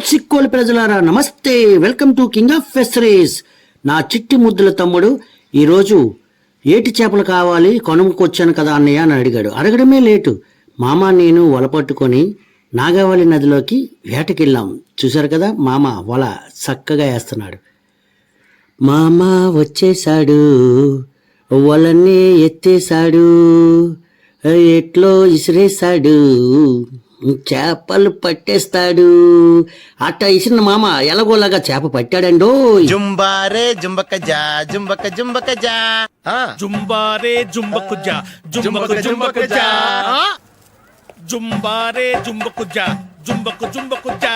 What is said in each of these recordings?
చిక్కోలు ప్రజలారా నమస్తే. Welcome to king of ఫెస్టరీస్ నా చిట్టి ముద్దుల తమ్ముడు ఈరోజు ఏటి చేపలు కావాలి కొనుక్కొచ్చాను కదా అన్నయ్య అని అడిగాడు. అడగడమే లేటు. మామ నేను వల పట్టుకొని నాగావళి నదిలోకి వేటకెళ్ళాం. చూశారు కదా మామ వల చక్కగా వేస్తున్నాడు. మామ వచ్చేశాడు వలనే ఎత్తేశాడు ఎట్లో ఇసిరేశాడు. చేపలు పట్టేస్తాడు. అట్ట ఇసిన మామ ఎలాగోలాగా చేప పట్టాడండో. జుంబారే జుంబక జా జుంబక జుంబక జా. జుంబారే జుంబకు జా జుంబకు జుంబకు జా. జుంబారే జుంబకు జా జుంబకు జుంబకు జా.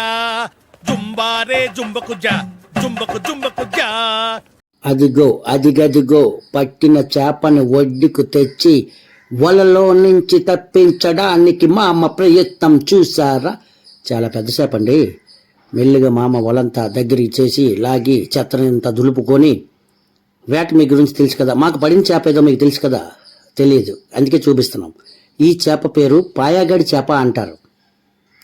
జుంబారే జుంబకు జా జుంబకు జుంబకు జా. అదిగో అదిగదిగో పట్టిన చేపని ఒడ్డుకు తెచ్చి వలలో నుంచి తప్పించడానికి మా అమ్మ ప్రయత్నం చూసారా చాలా పెద్ద చేప అండి మెల్లిగా మామ వలంతా దగ్గరికి చేసి లాగి చెత్తనంతా దులుపుకొని వేట మీ గురించి తెలుసు కదా? మాకు పడిన చేప ఏదో మీకు తెలుసు కదా? తెలియదు అందుకే చూపిస్తున్నాం. ఈ చేప పేరు పాయాగడి చేప అంటారు.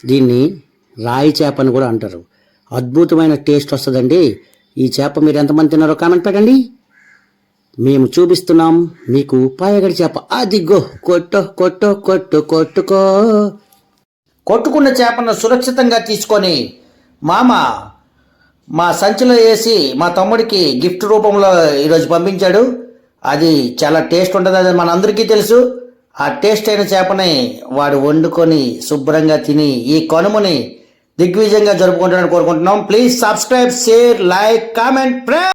దీన్ని రాయి చేప అని కూడా అంటారు. అద్భుతమైన టేస్ట్ వస్తుందండి. ఈ చేప మీరు ఎంతమంది తిన్నారో కామెంట్ పెట్టండి. మేము చూపిస్తున్నాం మీకు పాయగడి చేప. అదిగో కొట్టు కొట్టు కొట్టు కొట్టుకో. కొట్టుకున్న చేపను సురక్షితంగా తీసుకొని మామ మా సంచిలో వేసి మా తమ్ముడికి గిఫ్ట్ రూపంలో ఈరోజు పంపించాడు. అది చాలా టేస్ట్ ఉంటుంది అది మనందరికీ తెలుసు. ఆ టేస్ట్ అయిన చేపని వాడు వండుకొని శుభ్రంగా తిని ఈ కనుమని దిగ్విజయంగా జరుపుకుంటాడని కోరుకుంటున్నాం. Please subscribe share like comment